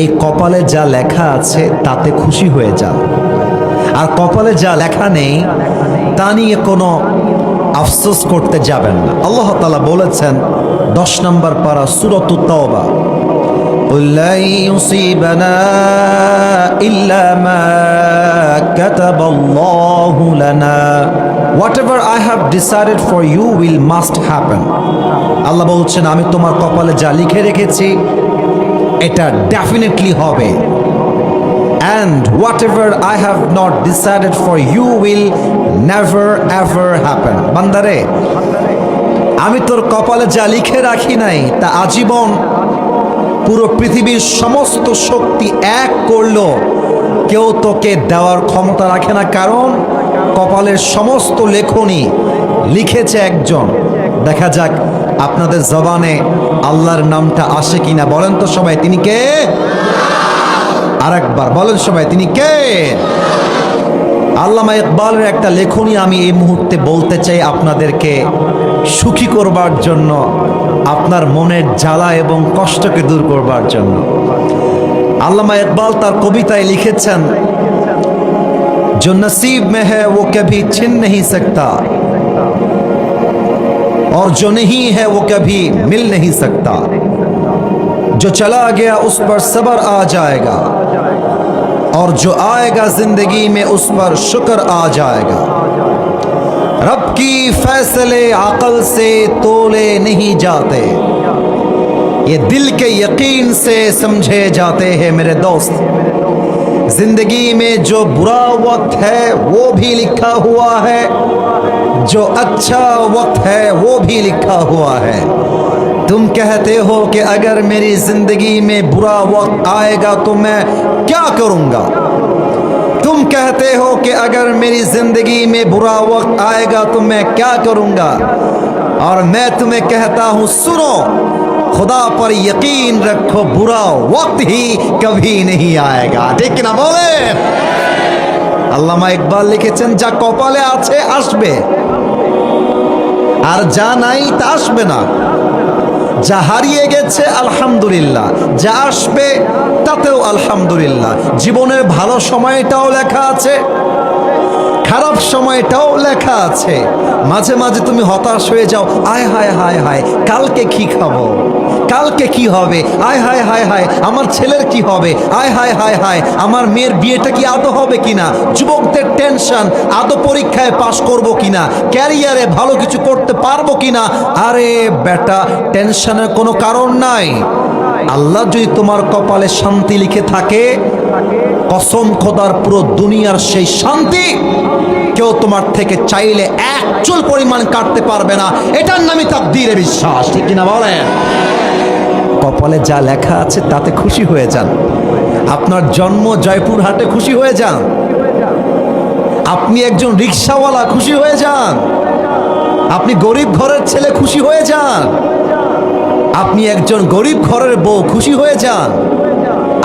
এই কপালে যা লেখা আছে তাতে খুশি হয়ে যা আর কপালে যা লেখা নেই, তা নিয়ে কোনো আফসোস করতে যাবেন না। আল্লাহ তালা বলেছেন, দশ নম্বর পাড়া সুরত তওবা আল্লাহ বলছেন, আমি তোমার কপালে যা লিখে রেখেছি এটা ডেফিনেটলি হবে। And whatever I have not decided for you will never, ever happen বান্দারে, আমি তোর কপালে যা লিখে রাখি নাই, তা আজীবন পুরো পৃথিবীর সমস্ত শক্তি এক করল। কেউ তোকে দেওয়ার ক্ষমতা রাখে না, কারণ কপালের সমস্ত লেখনী লিখেছে একজন। দেখা যাক আপনাদের জবানে আল্লাহর নামটা আসে কিনা বলেন তো সবাই তিনি কে আরেকবার বলেন সবাই তিনি কে আল্লামা ইকবালের একটা লেখনী আমি এই মুহূর্তে বলতে চাই আপনাদেরকে সুখী করবার জন্য আপনার মনের জ্বালা এবং কষ্টকে দূর করবার জন্য আল্লামা ইকবাল তার কবিতায় লিখেছেন जो नसीब में है वो कभी छिन नहीं सकता اور جو نہیں ہے وہ کبھی مل نہیں سکتا۔ جو چلا گیا اس پر صبر آ جائے گا، اور جو آئے گا زندگی میں اس پر شکر آ جائے گا۔ رب کی فیصلے عقل سے تولے نہیں جاتے۔ ये दिल के यकीन से समझे जाते हैं मेरे दोस्त। ज़िंदगी में जो बुरा वक्त है, वो भी लिखा हुआ है। जो अच्छा वक्त है, वो भी लिखा हुआ है। तुम कहते हो कि अगर मेरी ज़िंदगी में बुरा वक्त आएगा तो मैं क्या करूँगा? तुम कहते हो कि अगर मेरी ज़िंदगी में बुरा वक्त आएगा तो मैं क्या करूँगा? और मैं तुम्हें कहता हूँ, सुनो खुदा पर यकीन रखो बुरा वक्त ही कभी नहीं आएगा ঠিক না বলেন আল্লামা ইকবাল লিখেছেন যা কপালে আছে আসবে আর যা নাই তা আসবে না যা হারিয়ে গেছে আলহামদুলিল্লাহ যা আসবে তাতেও আলহামদুলিল্লাহ জীবনের ভালো সময়টাও লেখা আছে খারাপ সময়টাও লেখা আছে। মাঝে মাঝে তুমি হতাশ হয়ে যাও, আয় হায় হায় হায়, কালকে কি খাব? কালকে কি হবে? আয় হায় হায় হায়, আমার ছেলের কি হবে? আয় হায় হায় হায়, আমার মেয়ের বিয়েটা কি আদৌ হবে কিনা? যুবকদের টেনশন, আদৌ পরীক্ষায় পাশ করব কিনা? ক্যারিয়ারে ভালো কিছু করতে পারব কিনা? আরে বেটা, টেনশনের কোনো কারণ নাই। আল্লাহ যদি তোমার কপালে শান্তি লিখে থাকে, কসম খোদার পুরো দুনিয়ার সেই শান্তি কেউ তোমার থেকে চাইলে এক চুল পরিমাণ কাটতে পারবে না। এটার নামই তাকদীরে বিশ্বাস, ঠিক কিনা বলেন? কপালে যা লেখা আছে তাতে খুশি হয়ে যান। আপনার জন্ম জয়পুরহাটে খুশি হয়ে যান। আপনি একজন রিক্সাওয়ালা খুশি হয়ে যান। আপনি গরিব ঘরের ছেলে খুশি হয়ে যান। আপনি একজন গরিব ঘরের বউ, খুশি হয়ে যান।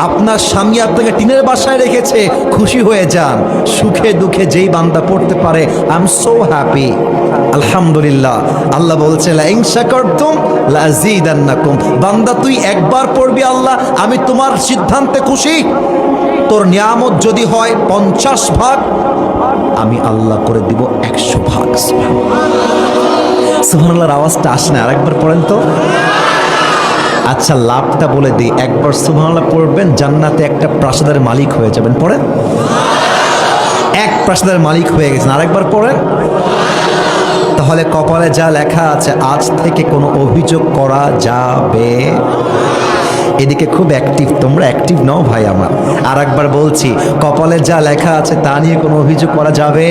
আপনার স্বামী আপনাকে টিনের বাসায় রেখেছে, খুশি হয়ে যান। সুখে দুঃখে যেই বান্দা পড়তে পারে আই এম সো হ্যাপি আলহামদুলিল্লাহ। আল্লাহ বলছে লাইং শাকারতুম লাযীদান্নাকুম বান্দা, তুই একবার পড়বি আল্লাহ, আমি তোমার সিদ্ধান্তে খুশি। তোর নিয়ামত যদি হয় পঞ্চাশ ভাগ, আমি আল্লাহ করে দিব একশো ভাগ। সুবহানাল্লাহর আওয়াজটা আসে না, আরেকবার পড়েন তো। আচ্ছা লাভটা বলে দিই। একবার সুবহানাল্লাহ পড়বেন, জান্নাতে একটা প্রাসাদের মালিক হয়ে যাবেন। পড়েন? এক প্রাসাদের মালিক হয়ে গেছেন। আরেকবার পড়েন। তাহলে কপালে যা লেখা আছে, আজ থেকে কোনো অভিযোগ করা যাবে। এদিকে খুব অ্যাক্টিভ তোমরা অ্যাক্টিভ নও ভাই আমার। আর একবার বলছি, কপালে যা লেখা আছে, তা নিয়ে কোনো অভিযোগ করা যাবে?